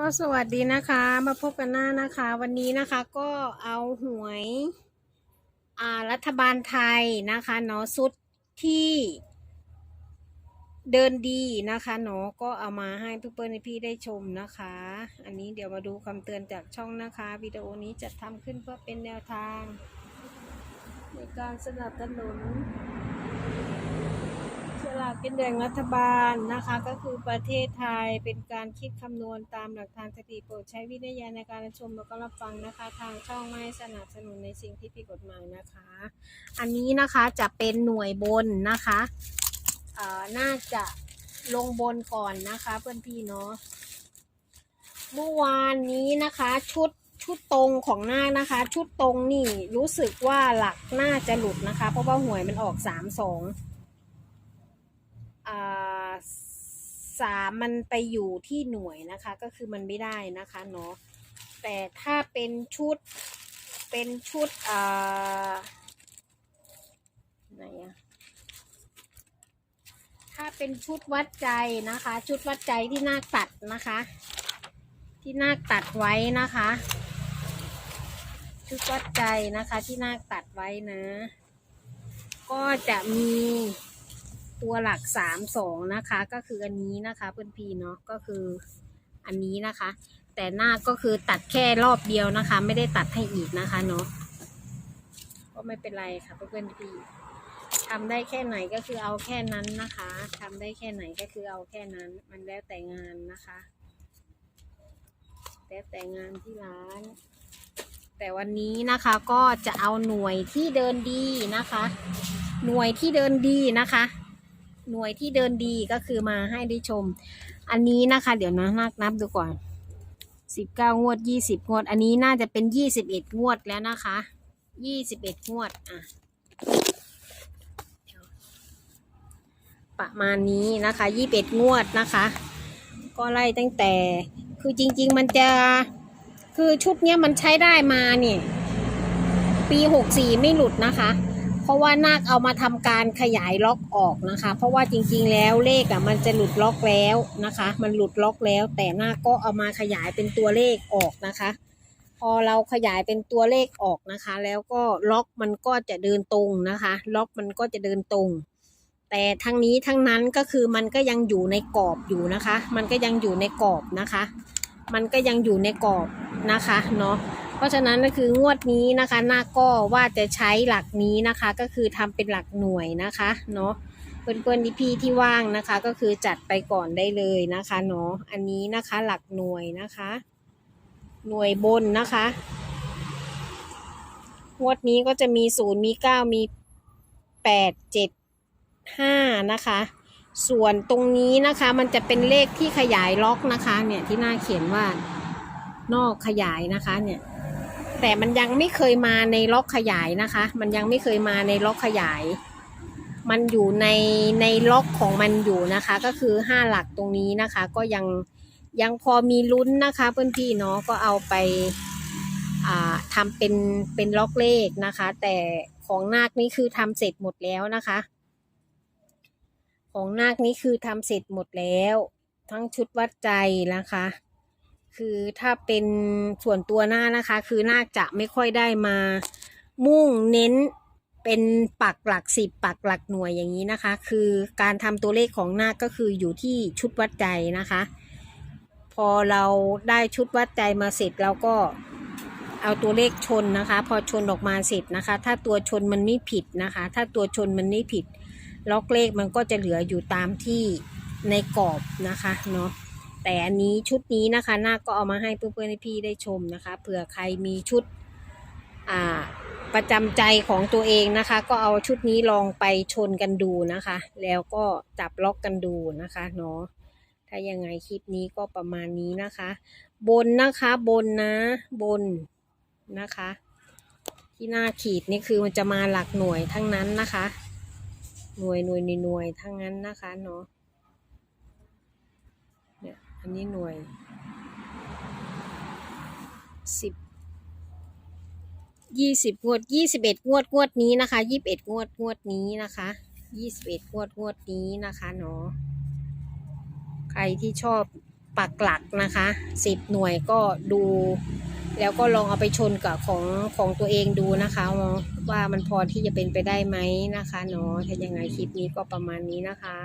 ก็สวัสดีนะคะมาพบกันหน้านะคะ วันนี้นะคะก็เอาหวยอ่ารัฐบาลไทยนะคะเนาะสุดที่เดินดีนะคะเนาะก็เอามาให้เพื่อนๆพี่ได้ชมนะคะ อันนี้เดี๋ยวมาดูคำเตือนจากช่องนะคะวิดีโอนี้จะทำขึ้นเพื่อเป็นแนวทาง ในการสนับสนุน ลากกินแบ่งรัฐบาลนะคะ ก็คือประเทศไทยเป็นการคิดคำนวณตามหลักฐานสถิติโปรดใช้วิทยาในการรับชมแล้วก็รับฟังนะคะ ทางช่องไม่สนับสนุนในสิ่งที่ผิดกฎหมายนะคะ อันนี้นะคะจะเป็นหน่วยบนนะคะเอ่อน่าจะลงบนก่อนนะคะเพื่อนพี่เนาะเมื่อวานนี้นะคะชุดชุดตรงของหน้านะคะ ชุดตรงนี่รู้สึกว่าหลักน่าจะหลุดนะคะ เพราะว่าหวยมันออกสามสอง สามมันไปอยู่ที่หน่วยนะคะ ก็คือมันไม่ได้นะคะเนาะแต่ถ้าเป็นชุดเป็นชุดอ่าไหนอะถ้าเป็นชุดวัดใจนะคะ ชุดวัดใจที่นาคตัดนะคะ ที่นาคตัดไว้นะคะ ชุดวัดใจนะคะที่นาคตัดไว้นะ ก็จะมี ตัวหลักสามสองนะคะ ก็คืออันนี้นะคะเพื่อนพี่เนาะก็คืออันนี้นะคะ แต่หน้าก็คือตัดแค่รอบเดียวนะคะ ไม่ได้ตัดให้อีกนะคะเนาะก็ไม่เป็นไรค่ะเพื่อนๆพี่ทำได้แค่ไหนก็คือเอาแค่นั้นนะคะทำได้แค่ไหนก็คือเอาแค่นั้น มันแล้วแต่งานนะคะแล้วแต่งานที่ร้าน แต่วันนี้นะคะก็จะเอาหน่วยที่เดินดีนะคะ หน่วยที่เดินดีนะคะ หน่วยที่เดินดีก็คือมาให้ได้ชม อันนี้นะคะ เดี๋ยวนะนักนับดูก่อนสิบเก้างวดยี่สิบงวด อันนี้น่าจะเป็นยี่สิบเอ็ดงวดแล้วนะคะยี่สิบเอ็ดงวดอะประมาณนี้นะคะยี่สิบเอ็ดงวดนะคะ ก็ไล่ตั้งแต่คือจริง ๆ มันจะคือชุดเนี้ยมันใช้ได้มาเนี่ย ปีหกสี่ไม่หลุดนะคะ เพราะว่านาคเอามาทำการขยายล็อกออกนะคะ เพราะว่าจริงๆแล้วเลขอะมันจะหลุดล็อกแล้วนะคะ มันหลุดล็อกแล้ว แต่นาคก็เอามาขยายเป็นตัวเลขออกนะคะ พอเราขยายเป็นตัวเลขออกนะคะ แล้วก็ล็อกมันก็จะเดินตรงนะคะ ล็อกมันก็จะเดินตรง แต่ทั้งนี้ทั้งนั้นก็คือมันก็ยังอยู่ในกรอบอยู่นะคะ มันก็ยังอยู่ในกรอบนะคะ มันก็ยังอยู่ในกรอบนะคะเนาะ เพราะฉะนั้นก็คืองวดนี้นะคะหน้าก็ว่าจะใช้หลักนี้นะคะก็คือทำเป็นหลักหน่วยนะคะเนาะเพื่อนๆพี่ที่ว่างนะคะ ก็คือจัดไปก่อนได้เลยนะคะเนาะอันนี้นะคะหลักหน่วยนะคะ หน่วยบนนะคะงวดนี้ก็จะมีศูนย์มีเก้ามีแปดเจ็ดห้านะคะ ส่วนตรงนี้นะคะมันจะเป็นเลขที่ขยายล็อกนะคะ เนี่ยที่หน้าเขียนว่านอกขยายนะคะเนี่ย แต่มันยังไม่เคยมาในล็อกขยายนะคะ มันยังไม่เคยมาในล็อกขยาย มันอยู่ในในล็อกของมันอยู่นะคะ ก็คือห้าหลักตรงนี้นะคะ ก็ยังยังพอมีลุ้นนะคะเพื่อนพี่เนาะก็เอาไปาทำเป็นเป็นล็อกเลขนะคะ แต่ของนาคนี่คือทำเสร็จหมดแล้วนะคะ ของนาคนี้คือทำเสร็จหมดแล้ว ทั้งชุดวัดใจนะคะ คือถ้าเป็นส่วนตัวหน้านะคะ คือนาคจะไม่ค่อยได้มา มุ่งเน้นเป็นปักหลักสิบปักหลักหน่วยอย่างนี้นะคะ คือการทำตัวเลขของนาคก็คืออยู่ที่ชุดวัดใจนะคะ พอเราได้ชุดวัดใจมาเสร็จเราก็เอาตัวเลขชนนะคะ พอชนออกมาเสร็จนะคะ ถ้าตัวชนมันไม่ผิดนะคะ ถ้าตัวชนมันไม่ผิด ล็อกเลขมันก็จะเหลืออยู่ตามที่ในกรอบนะคะเนาะ แต่อันนี้ชุดนี้นะคะนาคก็เอามาให้เพื่อนๆให้พี่ได้ชมนะคะเผื่อใครมีชุดอ่าประจำใจของตัวเองนะคะ ก็เอาชุดนี้ลองไปชนกันดูนะคะ แล้วก็จับล็อกกันดูนะคะเนาะถ้ายังไงคลิปนี้ก็ประมาณนี้นะคะ บนนะคะบนนะบนนะคะ ที่หน้าขีดนี่คือมันจะมาหลักหน่วยทั้งนั้นนะคะ หน่วยหน่วยหน่วยทั้งนั้นนะคะเนาะ อันนี้หน่วย สิบ ยี่สิบงวดยี่สิบเอ็ดงวดงวดนี้นะคะยี่สิบเอ็ดงวดงวดนี้นะคะยี่สิบเอ็ดงวดงวดนี้นะคะเนาะ ใครที่ชอบปักหลักนะคะสิบหน่วยก็ดู แล้วก็ลองเอาไปชนกับของของตัวเองดูนะคะ ว่ามันพอที่จะเป็นไปได้ไหมนะคะเนาะถ้ายังไงคลิปนี้ก็ประมาณนี้นะคะ